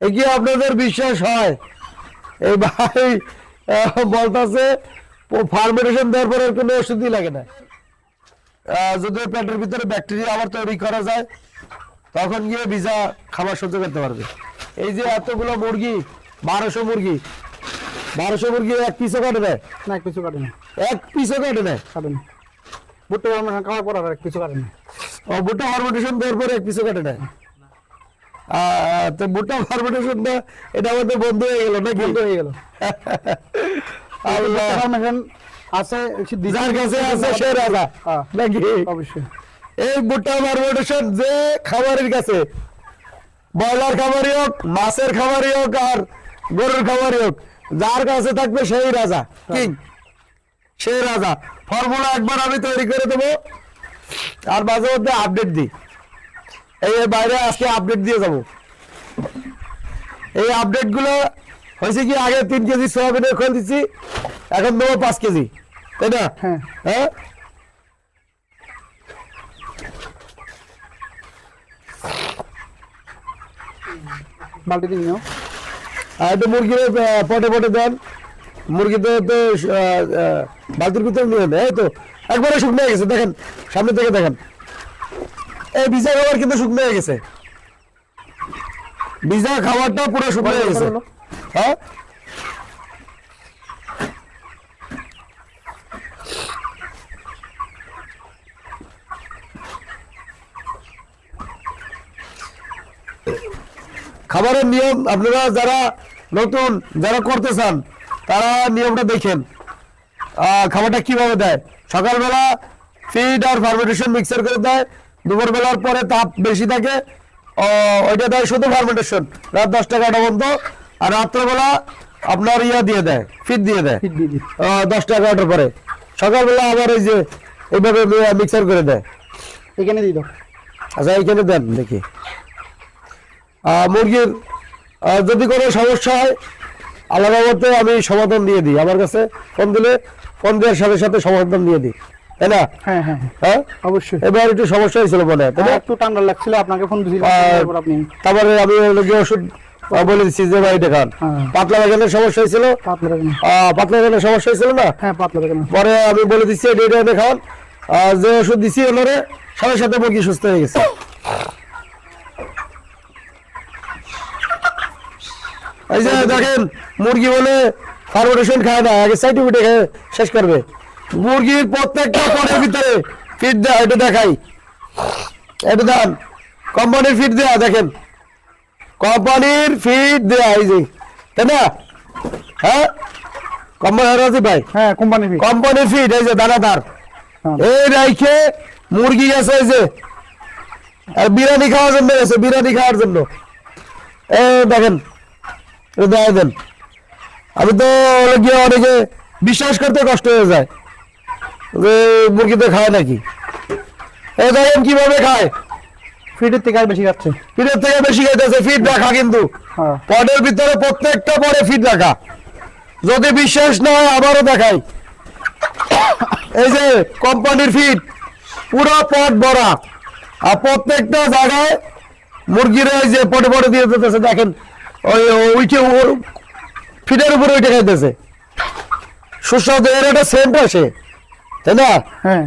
কি আপনাদের বিশ্বাস হয়? এই ভাই বলতাছে ফার্মেন্টেশন দেওয়ার পরে কোনো ওষুধই লাগে না। যদি পেটের ভিতরে ব্যাকটেরিয়া আবার তৈরি করা যায় তখন গিয়ে ভিজা খাবার সহ্য করতে পারবে। এই যে এতগুলো মুরগি বারোশো মুরগি বারোশো মুরগি এক পিসও কাটে দেয় না কিছু কাটে না। এক পিসও কাটে নেয় কাটে না। ভুট্টা আমার খাওয়ার পর আর কিছু কাটে না। ও ভুট্টা ফার্মেন্টেশন দেওয়ার পরে এক পিসও কাটে আহ, তো ফার্মেন্টেশনটা এটা আমাদের বন্ধ হয়ে গেল নাকি? বন্ধ হয়ে গেল। আল্লাহ। আছে যার কাছে আছে সে রাজা। হ্যাঁ, নাকি? অবশ্যই। এই ফার্মেন্টেশন যে খাবারের কাছে ব্রয়লার খাবারই হোক মাছের খাবারই হোক আর গরুর খাবারই হোক যার কাছে থাকবে সেই রাজা। কিং সেই রাজা। ফর্মুলা একবার আমি তৈরি করে দেবো। আর মাঝে মধ্যে আপডেট দিই। এই বাইরে আজকে আপডেট দিয়ে যাব। এই আপডেটগুলো হয়েছে কি আগে তিন কেজি সোয়াবিনের খোল দিচ্ছি এখন দেবো পাঁচ কেজি তাই না? হ্যাঁ। হ্যাঁ? বালতি দিয়ে আর একটু মুরগির পটে পটে দেন। মুরগিতে তো বালতির ভিতরে নিয়ে তো একবারে শুকনো হয়ে গেছে দেখেন সামনে থেকে দেখেন। এই ভিজা খাবার কিন্তু শুকনো হয়ে গেছে। ভিজা খাবারটা পুরো শুকনো হয়ে গেছে। হ্যাঁ? খাবারের নিয়ম আপনারা যারা নতুন যারা করতে চান তারা নিয়মটা দেখেন। আহ, খাবারটা কীভাবে দেয়? সকালবেলা ফিড আর ফার্মেন্টেশন মিক্সার করে দেয়। দুপুরবেলার পরে তাপ বেশি থাকে। ওইটা দেয় শুধু ফার্মেন্টেশন রাত দশটা এগারোটা পর্যন্ত। আর রাত্রেবেলা আপনার ইয়া দিয়ে দেয় দিয়ে দেয়। ফিট দিয়ে দিই আহ, দশটা এগারোটার পরে। সকালবেলা আবার এই যে এইভাবে মিক্সার করে দেয়। এখানে দিয়ে দাও। আচ্ছা এইখানে দেন দেখি। মুরগির যদি কোনো সমস্যা হয় আলাদা মতে আমি সমাধান দিয়ে দিই। আমার কাছে ফোন দিলে ফোন দেওয়ার সাথে সাথে সমাধান দিয়ে দিই। তাই না? হ্যাঁ হ্যাঁ হ্যাঁ, অবশ্যই। এবার একটু সমস্যা হয়েছিল তাই একটু ঠান্ডা লাগছিল আপনাকে ফোন দিয়েছিলাম আর- তারপর আপনি তারপরে আমি ওষুধ বলে দিচ্ছি যে ভাই এটা খান। পাতলা বাগানের সমস্যা হয়েছিল? পাতলা রাখেন আহ, পাতলা বাগানের সমস্যা হয়েছিল না? হ্যাঁ পাতলা রাখেন পরে আমি বলে দিচ্ছি এটা আর যে ওষুধ দিচ্ছি ওনারে সাথে সাথে মুরগি সুস্থ হয়ে গেছে। এই যে দেখেন মুরগি বলে ফার্মেন্টেশন খায় না আগে সাইটিফিটে খেয়ে শেষ করবে। মুরগির প্রত্যেকটা পরের ভিতরে ফিট দেয় এটা দেখাই। এটা দেন কোম্পানির ফিট দেয়া দেখেন। কোম্পানির ফিট দেয়া এই যে। তাই না? হ্যাঁ? কোম্পানি রাজি ভাই? হ্যাঁ কোম্পানি ফিট কোম্পানির ফিড এই যে দানাদার। হ্যাঁ। এই রাইখে মুরগি গেছে এই যে। আর বিরিয়ানি খাওয়ার জন্য গেছে বিরিয়ানি খাওয়ার জন্য। এ দেখেন। এটা দেখাই দেন। আমি তো গিয়ে অনেকে বিশ্বাস করতে কষ্ট হয়ে যায়। যে মুরগি খায় নাকি? এই দেখেন কীভাবে খায়। ফিটের থেকে আর বেশি খাচ্ছে। ফিডের থেকে বেশি খাইতেছে ফিড রাখা কিন্তু। হ্যাঁ। পটের ভিতরে প্রত্যেকটা পরে ফিট রাখা। যদি বিশ্বাস না হয় আবারও দেখাই। এই যে কোম্পানির ফিট পুরো পট ভরা। আর প্রত্যেকটা জায়গায় মুরগির এই যে পটে পটে দিয়ে দিতেছে দেখেন ওই ওইটে ফিটের উপরে ওইটা খাইতেছে। সুস্বাদু এর একটা সেন্ট আসে। হ্যাঁ।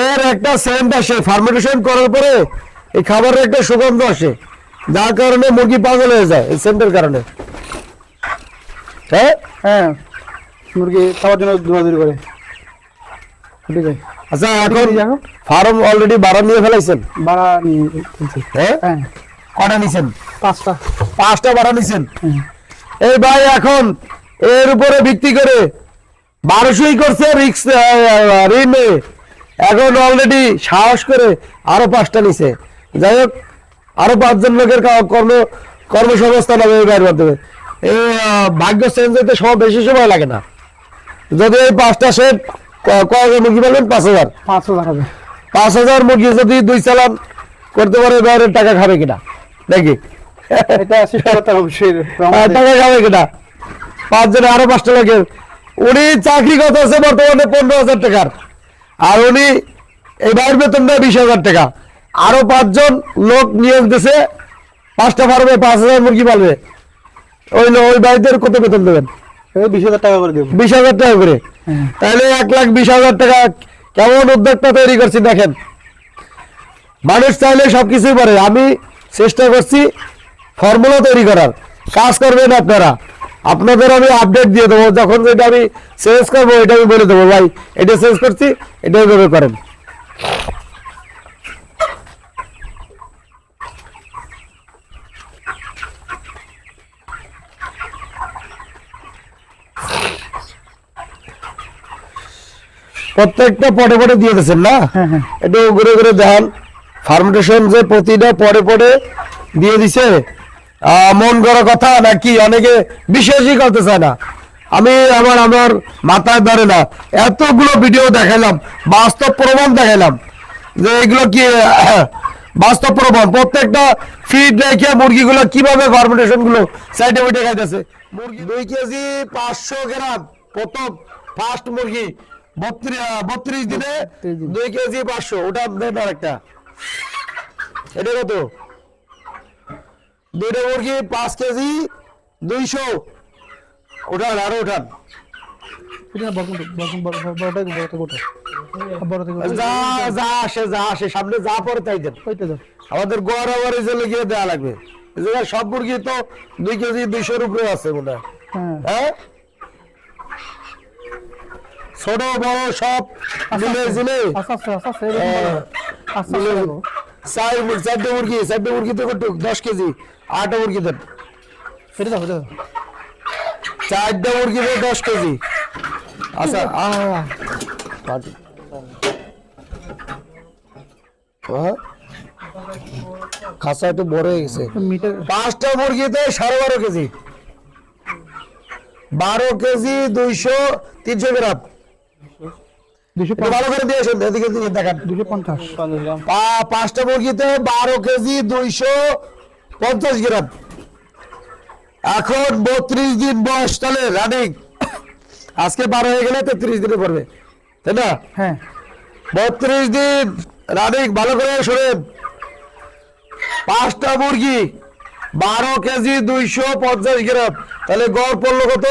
এর একটা সেন্ট আসে ফার্মেন্টেশন করার পরে এই খাবারের একটা সুগন্ধ আসে। যার কারণে মুরগি পাগল হয়ে যায় এই সেন্টের কারণে। হ্যাঁ? হ্যাঁ। মুরগি খাওয়ার জন্য দৌড়াদৌড়ি করে। ঠিক আছে আচ্ছা এখন ফার্ম অলরেডি বাড়া নিয়ে ফেলাইছেন? নিয়ে হ্যাঁ? হ্যাঁ। কটা নিছেন? পাঁচটা। পাঁচটা বাড়া নিছেন? হ্যাঁ। এই ভাই এখন এর উপরে ভিত্তি করে বারোশোই করছে রিক্স ঋণ এখন অলরেডি সাহস করে আরও পাঁচটা নিছে। যাই হোক আরও পাঁচজন লোকের কর্ম কর্মসংস্থান হবে এই বাইরের মাধ্যমে। এই ভাগ্য চেঞ্জ হতে সব বেশি সময় লাগে না। যদি এই পাঁচটা সেট কয়েক মুরগি বলবেন পাঁচ হাজার। পাঁচ হাজার হবে। পাঁচ হাজার মুরগি যদি দুই চালান করতে পারে বাইরের টাকা খাবে কিনা? নাকি? আর টাকা খাবে কিনা? পাঁচজনে আরও পাঁচটা লোকের উনি চাকরি কত আছে বর্তমানে পনেরো হাজার টাকার। আর উনি এই বাইরের বেতন দেয় বিশ হাজার টাকা। আরও পাঁচজন লোক নিয়োগ দিছে পাঁচটা ফার্মে পাঁচ হাজার মুরগি পালবে। ওই ওই বাড়িতে কত বেতন দেবেন? বিশ হাজার টাকা করে বিশ হাজার টাকা করে। হ্যাঁ। তাহলে এক লাখ বিশ হাজার টাকা কেমন উদ্যোগটা তৈরি করছি দেখেন। মানুষ চাইলে সবকিছুই পারে। আমি চেষ্টা করছি ফর্মুলা তৈরি করার। কাজ করবেন আপনারা। আপনাদের আমি আপডেট দিয়ে দেবো যখন যেটা আমি চেঞ্জ করব এটা আমি বলে দেবো ভাই। এটা চেঞ্জ করছি এটা এইভাবে করেন। প্রত্যেকটা পরে পটে দিয়ে দিয়েছেন না? হ্যাঁ হ্যাঁ। একটু ঘুরে ঘুরে দেখান। ফার্মেন্টেশন যে প্রতিটা পরে পরে দিয়ে দিছে মন করা কথা নাকি? অনেকে বিশ্বাসই করতে চায় না। আমি আমার আমার মাথায় ধরে না এতগুলো ভিডিও দেখাইলাম বাস্তব প্রমাণ দেখাইলাম যে এগুলো কি বাস্তব প্রমাণ। প্রত্যেকটা ফিড রেখে মুরগিগুলো কীভাবে ফার্মেন্টেশনগুলো সাইডে উঠে খাইতেছে? মুরগি দুই কেজি পাঁচশো গ্রাম প্রথম ফার্স্ট মুরগি বত্রিশ বত্রিশ দিনে। দুই কেজি পাঁচশো। ওটা দেন আরেকটা। এটা কত? দুইটা মুরগি পাঁচ কেজি দুইশো। ওঠান আরও ওঠান আমাদের গোয়ার আবার গিয়ে দেওয়া লাগবে। সব মুরগি তো দুই কেজি দুইশোর উপরে আছে মনে হ্যাঁ। হ্যাঁ। ছোট বড় সব মিলে জিলে? চার মুরগি চারটে মুরগি চারটে মুরগি তো কত দশ কেজি। আটটা মুরগি দাও এটা দাও। চারটা মুরগি তো দশ কেজি। আচ্ছা খাসা একটু বড় হয়ে গেছে। পাঁচটা মুরগিতে সাড়ে বারো কেজি। বারো কেজি দুইশো তিনশো গ্রাম। ভালো করে দিয়েছেন এদিকে দিকে দেখান। দুশো পঞ্চাশ। পাঁচটা মুরগিতে বারো কেজি দুইশো পঞ্চাশ গ্রাম। এখন বত্রিশ দিন বয়স তাহলে রানিং আজকে বারো হয়ে গেলে তেত্রিশ দিনে পড়বে তাই না? হ্যাঁ। বত্রিশ দিন রানিং ভালো করে শোনেন। পাঁচটা মুরগি বারো কেজি দুইশো পঞ্চাশ গ্রাম। তাহলে গড় পড়ল কত?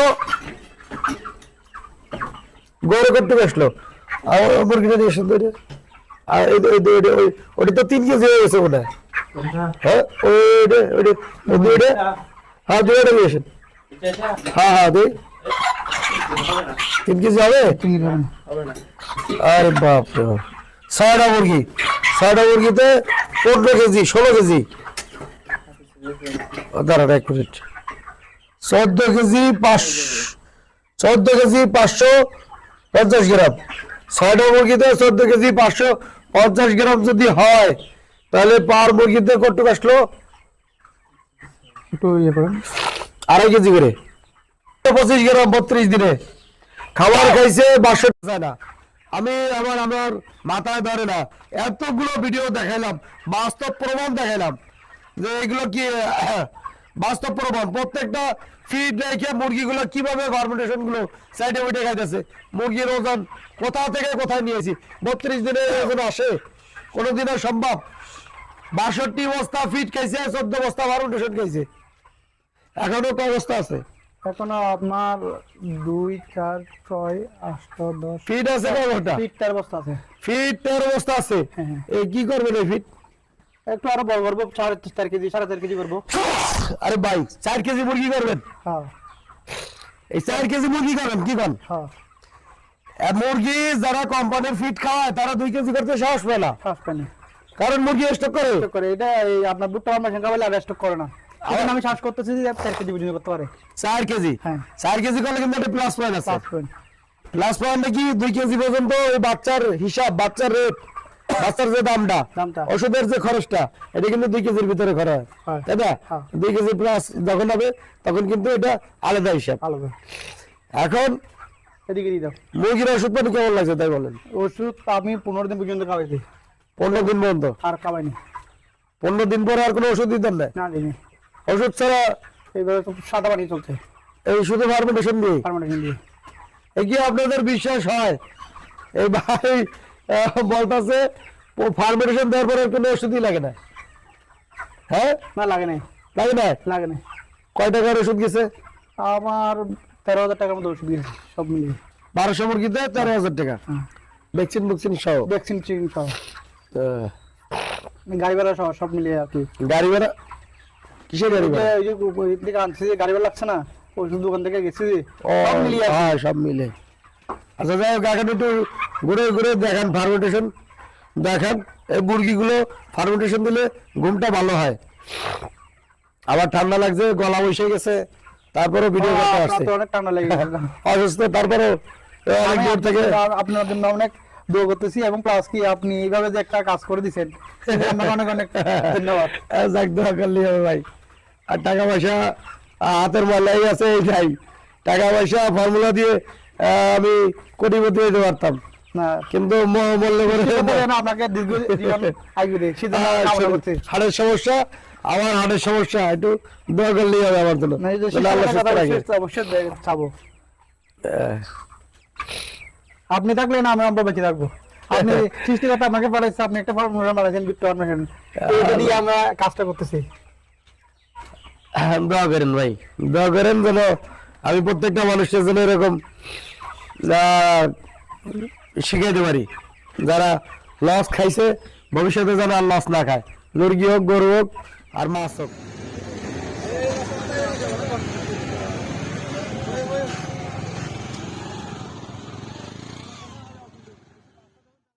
গড়ে করতে আসলো আর ওই মুরগিটা দিয়ে সুন্দর। আর এই ওই ওটা তো তিন কেজি হয়ে গেছে মনে হয়। হ্যাঁ ওইটা ওইটা ওই দুইটা হ্যাঁ দুইটা দিয়েছেন। হ্যাঁ হ্যাঁ দুই। তিন কেজি হবে? আরে বাপ রে বাপ। ছয়টা মুরগি। ছয়টা মুরগিতে পনেরো কেজি ষোলো কেজি। ও, দাঁড়ান এক মিনিট। চোদ্দ কেজি পাঁচ চোদ্দ কেজি পাঁচশো পঞ্চাশ গ্রাম। ছয়টা মুরগিতে চোদ্দ কেজি পাঁচশো পঞ্চাশ গ্রাম যদি হয় তাহলে পার মুরগিতে কটুক আসলো? একটু ইয়ে করেন। আড়াই কেজি করে। পঁচিশ গ্রাম বত্রিশ দিনে। খাবার খাইছে বাষট্টি চায় না। আমি আমার আমার মাথায় ধরে না। এতগুলো ভিডিও দেখাইলাম বাস্তব প্রমাণ দেখাইলাম। যে এগুলো কি বাস্তব প্রমাণ। প্রত্যেকটা ফিড রেখে মুরগিগুলো কীভাবে ফার্মেন্টেশনগুলো সাইডে উঠে খাইতেছে? মুরগির ওজন কোথা থেকে কোথায় নিয়েছি? বত্রিশ দিনে ওজন আসে? কোনোদিনও সম্ভব? বাষট্টি বস্তা ফিট খাইছে চোদ্দ বস্তা ফার্মেন্টেশন খাইছে। এখনও তো অবস্থা আছে। এখনও আপনার দুই চার ছয় আট দশ ফিট আছে ফিট চার বস্তা আছে। ফিট এর অবস্থা আছে। হ্যাঁ, হ্যাঁ। এই কি করবেন এই ফিট একটু আরও বড় করব সাড়ে চার কেজি সাড়ে চার কেজি করব। আরে ভাই চার কেজি মুরগি করবেন? হ্যাঁ। এই চার কেজি মুরগি করবেন কি করেন হ্যাঁ। মুরগি যারা কোম্পানির ফিট খাওয়ায় তারা দুই কেজি করতে সাহস পায় না। কারণ মুরগি স্টক করে। করে এটা এই আপনার বুটটা আমার সংখ্যা বলে আর স্টক করে না। এখন আমি শ্বাস করতেছি যে চার কেজি পর্যন্ত করতে পারে। চার কেজি? হ্যাঁ। চার কেজি করলে কিন্তু একটা প্লাস পয়েন্ট আছে। পয়েন্ট প্লাস পয়েন্ট কি দুই কেজি পর্যন্ত ওই বাচ্চার হিসাব বাচ্চার রেট বাচ্চার যে দামটা। ওষুধের যে খরচটা এটা কিন্তু দুই কেজির ভিতরে খরচ হয়। তাই না? হ্যাঁ। দুই কেজি প্লাস যখন হবে তখন কিন্তু এটা আলাদা হিসাব। আলাদা। এখন এদিকে দাও। মুরগির ওষুধ পানি কেমন লাগছে তাই বলেন? ওষুধ আমি পনেরো দিন পর্যন্ত খাওয়াইছি। পনেরো দিন পর্যন্ত? আর খাওয়াইনি। পনেরো দিন পরে আর কোনো ওষুধ দিতেন না ওষুধ ছাড়া এইভাবে সাদা পানি চলছে। এই শুধু ফার্মেন্টেশন দিয়ে? ফার্মেন্টেশন দিয়ে। আপনাদের বিশ্বাস হয়? এই ভাই বলতাছে ফার্মেন্টেশন দেওয়ার পরে কোনো ওষুধই লাগে না। হ্যাঁ? না লাগে নাই। লাগে না? লাগে না কয় টাকার ওষুধ গেছে? আমার তেরো হাজার টাকার মতো ওষুধ গিয়েছে সব মিলিয়ে। বারোশো মুরগিতে তেরো হাজার টাকা। হ্যাঁ। ভ্যাকসিন ভ্যাকসিন সহ? ভ্যাকসিন সহ। গাড়ি ভাড়া সহ সব মিলিয়ে আর কি। গাড়ি ভাড়া কিসের গাড়ি ভাড়া ওই যে গাড়ি ভাড়া লাগছে না ওষুধ দোকান থেকে গেছি সব মিলিয়ে হ্যাঁ সব মিলে আচ্ছা যাই হোক এখন একটু ঘুরে ঘুরে দেখান ফার্মেন্টেশন দেখান এই মুরগিগুলো ফার্মেন্টেশন দিলে ঘুমটা ভালো হয়। আবার ঠান্ডা লাগছে গলা বসে গেছে তারপরে ভিডিও করতে আসছে। অনেক ঠান্ডা লেগে অসুস্থ তারপরে অনেক দূর থেকে আপনার- জন্য অনেক দোয়া করতেছি এবং প্লাস কি আপনি এইভাবে যে একটা কাজ করে দিচ্ছেন আপনাকে অনেক অনেক ধন্যবাদ। আহ, যাক দোয়া করলেই হবে ভাই। আর টাকা পয়সা হাতের ময়লাই আছে এইটাই টাকা পয়সা ফর্মুলা দিয়ে আমি কোটিপতি হইতে পারতাম। কিন্তু পরে হাড়ের সমস্যা আমার হাড়ের সমস্যা একটু দোয়া করলেই হবে আমার জন্য। আপনি থাকলে না আমি আমরা বেঁচে থাকব। আপনি সৃষ্টিকর্তা আপনাকে পাঠাইছে আপনি একটা ফর্মুলা পাঠাইছেন বিট্টু দিয়ে আমরা কাজটা করতেছি। দোয়া করেন ভাই। দোয়া করেন যেন আমি প্রত্যেকটা মানুষের জন্য এরকম শিখাইতে পারি। যারা লস খাইছে, ভবিষ্যতে যেন আর লস না খায়। মুরগি হোক, গরু হোক, আর মাছ হোক।